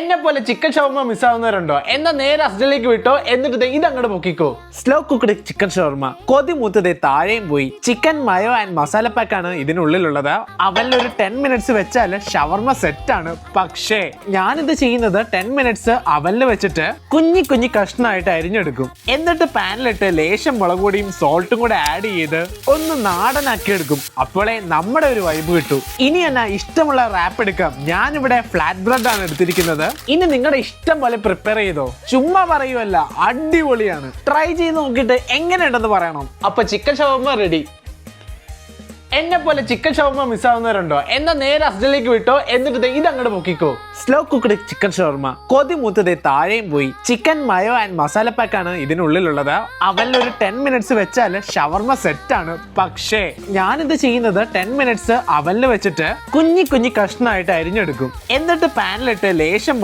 എന്നെ പോലെ ചിക്കൻ ഷവർമ മിസ്സാവുന്നവരുണ്ടോ? എന്നാ നേരെ അസ്റ്റലിലേക്ക് വിട്ടോ? എന്നിട്ട് ഇത് അങ്ങോട്ട് പൊക്കിക്കോ. Slow cooked chicken shawarma. കൊതി മൂത്തത് താഴെയും പോയി. Chicken mayo and masala pack ആണ് ഇതിനുള്ളിലുള്ളത്. അവനിൽ ഒരു ടെൻ മിനിറ്റ്സ് വെച്ചാൽ ഷവർമ സെറ്റ് ആണ്. പക്ഷേ ഞാനിത് ചെയ്യുന്നത് ടെൻ മിനിറ്റ്സ് അവലിൽ വെച്ചിട്ട് കുഞ്ഞി കുഞ്ഞി കഷ്ണമായിട്ട് അരിഞ്ഞെടുക്കും. എന്നിട്ട് പാനിലിട്ട് ലേശം മുളക് പൊടിയും സോൾട്ടും കൂടെ ആഡ് ചെയ്ത് ഒന്ന് നാടനാക്കി എടുക്കും. അപ്പോഴേ നമ്മുടെ ഒരു വൈബ് കിട്ടൂ. ഇനി എന്നാ ഇഷ്ടമുള്ള റാപ്പ് എടുക്കാം. ഞാനിവിടെ ഫ്ലാറ്റ് ബ്രെഡ് ആണ് എടുത്തിരിക്കുന്നത്. ഇനി നിങ്ങളുടെ ഇഷ്ടം പോലെ പ്രിപ്പയർ ചെയ്തോ? ചുമ്മാ പറയുമല്ല അടിപൊളിയാണ്. ട്രൈ ചെയ്ത് നോക്കിയിട്ട് എങ്ങനെയുണ്ടെന്ന് പറയണം. അപ്പൊ ചിക്കൻ ഷവർമ റെഡി എന്നെ പോലെ ചിക്കൻ ഷവർമ മിസ്സാവുന്നവരുണ്ടോ? എന്നാ നേരെ അസ്ഡലിലേക്ക് വിട്ടോ എന്നിട്ട് ഇത് അങ്ങോട്ട് പൊക്കിക്കോ. Slow cooked chicken shawarma. കൊതി മൂത്തതേ താഴെയും പോയി. Chicken mayo and masala pack ആണ് ഇതിനുള്ളിലുള്ളത്. അവനിൽ ഒരു ടെൻ മിനിറ്റ്സ് വെച്ചാൽ ഷവർമ സെറ്റ് ആണ്. പക്ഷേ ഞാനിത് ചെയ്യുന്നത് ടെൻ മിനിറ്റ്സ് അവനിൽ വെച്ചിട്ട് കുഞ്ഞി കുഞ്ഞി കഷ്ണമായിട്ട് അരിഞ്ഞെടുക്കും. എന്നിട്ട് പാനിലിട്ട് ലേശം